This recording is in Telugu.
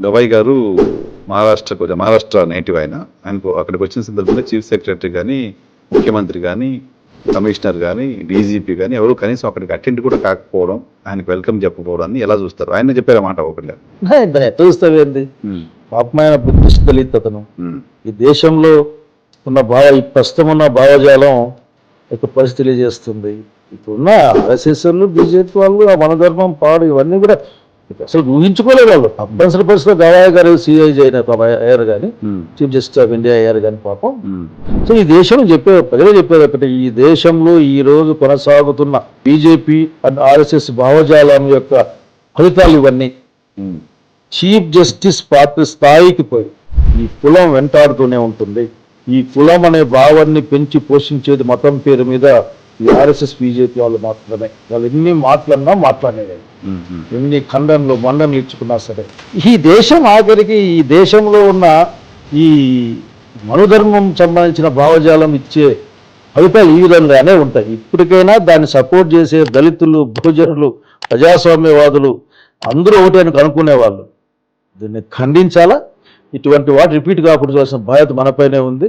గవాయి గారు మహారాష్ట్రకు మహారాష్ట్ర నేటివ్ ఆయన. ఆయనకు అక్కడికి వచ్చిన సందర్భంగా చీఫ్ సెక్రటరీ కానీ ముఖ్యమంత్రి కానీ కమిషనర్ కానీ డీజీపీ కానీ ఎవరు కనీసం అక్కడికి అటెండ్ కూడా కాకపోవడం ఆయనకు వెల్కమ్ చెప్పకపోవడాన్ని ఎలా చూస్తారు? ఆయన చెప్పారు మాట ఒకటి? చూస్తావేంది? పాపమైన బుద్ధిస్ట్ దళిత్ అతను. ఈ దేశంలో ఉన్న భావ ఈ ప్రస్తుతం ఉన్న భావజాలం యొక్క పరిస్థితి తెలియజేస్తుంది. ఇప్పుడున్న ఆర్ఎస్ఎస్లు బీజేపీ వాళ్ళు మన ధర్మం పాడు ఇవన్నీ కూడా అసలు ఊహించుకోలేదు వాళ్ళు. తప్పనిసరి పరిస్థితిలో గవాయి గారు సిఐ అయిన అయ్యారు కానీ చీఫ్ జస్టిస్ ఆఫ్ ఇండియా అయ్యారు కానీ పాపం. సో ఈ దేశం చెప్పే ప్రజలు చెప్పేది ఒకటి ఈ దేశంలో ఈ రోజు కొనసాగుతున్న బీజేపీ అండ్ ఆర్ఎస్ఎస్ భావజాలం యొక్క ఫలితాలు ఇవన్నీ. చీఫ్ జస్టిస్ పార్టీ స్థాయికి పోయి ఈ కులం వెంటాడుతూనే ఉంటుంది. ఈ కులం అనే భావాన్ని పెంచి పోషించేది మతం పేరు మీద ఈ ఆర్ఎస్ఎస్ బీజేపీ వాళ్ళు మాత్రమే. వాళ్ళు ఎన్ని మాట్లాడినా మాట్లాడేది ఎన్ని ఖండనలు మండనలు ఇచ్చుకున్నా సరే. ఈ దేశం ఆఖరికి ఈ దేశంలో ఉన్న ఈ మనుధర్మం సంబంధించిన భావజాలం ఇచ్చే ఫలితాలు ఈ విధంగానే ఉంటాయి. ఇప్పటికైనా దాన్ని సపోర్ట్ చేసే దళితులు బహుజనులు ప్రజాస్వామ్యవాదులు అందరూ ఒకటి అని కనుక్కునే వాళ్ళు దీన్ని ఖండించాలా? ఇటువంటి వాటి రిపీట్ కాకుండా చూడాల్సిన బాధ్యత మనపైనే ఉంది.